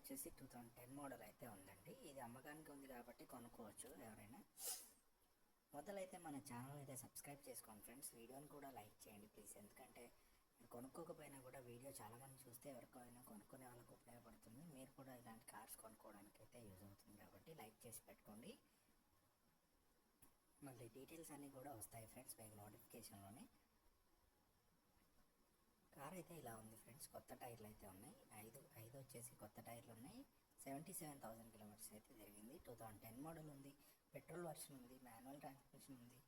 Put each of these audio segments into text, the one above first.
వచ్చేసి two thousand ten model అయితే ఉందండి. ఇది అమ్మకానికి ఉంది కాబట్టి కొనుక్కోవచ్చు ఎవరైనా. మొదలైతే మన ఛానల్ అయితే సబ్స్క్రైబ్ చేసుకోండి ఫ్రెండ్స్. వీడియోని కూడా లైక్ చేయండి ప్లీజ్. ఎందుకంటే కొనుక్కోకపోయినా కూడా వీడియో చాలామంది చూస్తే ఎవరికైనా కొనుక్కునే వాళ్ళకి ఉపయోగపడుతుంది. మీరు కూడా ఇలాంటి కార్స్ కొనుక్కోవడానికి అయితే యూజ్ అవుతుంది కాబట్టి లైక్ చేసి పెట్టుకోండి. మళ్ళీ డీటెయిల్స్ అన్నీ కూడా వస్తాయి ఫ్రెండ్స్ మీకు నోటిఫికేషన్లోనే. కార్ అయితే ఇలా ఉంది ఫ్రెండ్స్. కొత్త టైర్లు అయితే ఉన్నాయి. వచ్చేసి కొత్త టైర్లు ఉన్నాయి. సెవెంటీ సెవెన్ థౌసండ్ కిలోమీటర్స్ అయితే జరిగింది. టూ థౌజండ్ టెన్ మోడల్ ఉంది. పెట్రోల్ వర్షన్ ఉంది. మాన్యువల్ ట్రాన్స్మిషన్ ఉంది.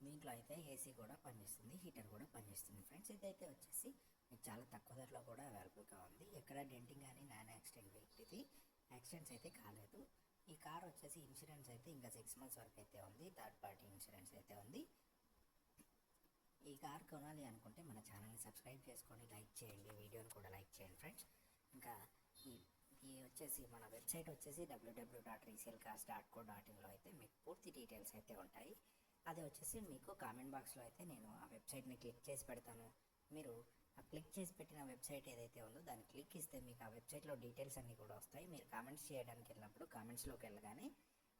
దీంట్లో అయితే ఏసీ కూడా పనిచేస్తుంది. హీటర్ కూడా పనిచేస్తుంది ఫ్రెండ్స్. ఇదైతే వచ్చేసి మీకు చాలా తక్కువ ధరలో కూడా అవైలబుల్గా ఉంది. ఎక్కడ డెంటింగ్ కానీ నాన్ యాక్సిడెంట్ వెహికల్ ఇది యాక్సిడెంట్స్ అయితే కాలేదు. ఈ కార్ వచ్చేసి ఇన్సూరెన్స్ అయితే ఇంకా సిక్స్ మంత్స్ వరకు అయితే ఉంది. థర్డ్ పార్టీ ఇన్సూరెన్స్ అయితే ఉంది. కార్ కొనాలి అనుకుంటే మన ఛానల్ని సబ్స్క్రైబ్ చేసుకోండి లైక్ చేయండి. వీడియోని కూడా లైక్ చేయండి ఫ్రెండ్స్. ఇంకా ఈ ఈ వచ్చేసి మన వెబ్సైట్ వచ్చేసి WWW dot resale cars dot co dot ఇన్లో అయితే మీకు పూర్తి డీటెయిల్స్ అయితే ఉంటాయి. అది వచ్చేసి మీకు కామెంట్ బాక్స్లో అయితే నేను ఆ వెబ్సైట్ని క్లిక్ చేసి పెడతాను. మీరు ఆ క్లిక్ చేసి పెట్టిన వెబ్సైట్ ఏదైతే ఉందో దాన్ని క్లిక్ ఇస్తే మీకు ఆ వెబ్సైట్లో డీటెయిల్స్ అన్నీ కూడా వస్తాయి. మీరు కామెంట్స్ చేయడానికి వెళ్ళినప్పుడు కామెంట్స్లోకి వెళ్ళగానే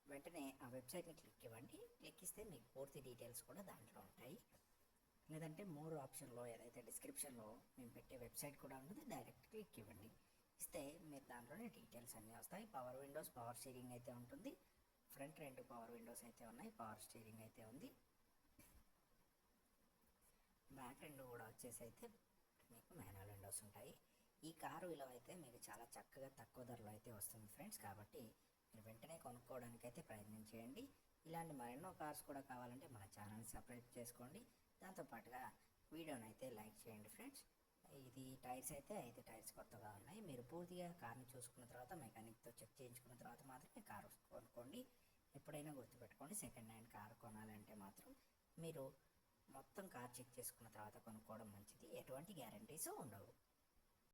వెంటనే ఆ వెబ్సైట్ని క్లిక్ ఇవ్వండి. క్లిక్ ఇస్తే మీకు పూర్తి డీటెయిల్స్ కూడా దాంట్లో ఉంటాయి. లేదంటే మోర్ ఆప్షన్లో ఏదైతే డిస్క్రిప్షన్లో మేము పెట్టే వెబ్సైట్ కూడా ఉంటుంది డైరెక్ట్ క్లిక్ ఇవ్వండి. ఇస్తే మీరు దాంట్లోనే డీటెయిల్స్ అన్నీ వస్తాయి. పవర్ విండోస్ పవర్ స్టీరింగ్ అయితే ఉంటుంది. ఫ్రంట్ రెండు పవర్ విండోస్ అయితే ఉన్నాయి పవర్ స్టీరింగ్ అయితే ఉంది. బ్యాక్ రెండు కూడా వచ్చేసి అయితే మీకు మాన్యువల్ విండోస్ ఉంటాయి. ఈ కారు విలువ అయితే మీకు చాలా చక్కగా తక్కువ ధరలో అయితే వస్తుంది ఫ్రెండ్స్. కాబట్టి మీరు వెంటనే కొనుక్కోవడానికి అయితే ప్రయత్నం చేయండి. ఇలాంటి మరెన్నో కార్స్ కూడా కావాలంటే మన ఛానల్ని సబ్స్క్రైబ్ చేసుకోండి. దాంతోపాటుగా వీడియోని అయితే లైక్ చేయండి ఫ్రెండ్స్. ఇది టైర్స్ అయితే ఐదు టైర్స్ కొత్తగా ఉన్నాయి. మీరు పూర్తిగా కార్ని చూసుకున్న తర్వాత మెకానిక్తో చెక్ చేయించుకున్న తర్వాత మాత్రమే కారు కొనుక్కోండి. ఎప్పుడైనా గుర్తుపెట్టుకోండి సెకండ్ హ్యాండ్ కార్ కొనాలంటే మాత్రం మీరు మొత్తం కార్ చెక్ చేసుకున్న తర్వాత కొనుక్కోవడం మంచిది. ఎటువంటి గ్యారంటీస్ ఉండవు.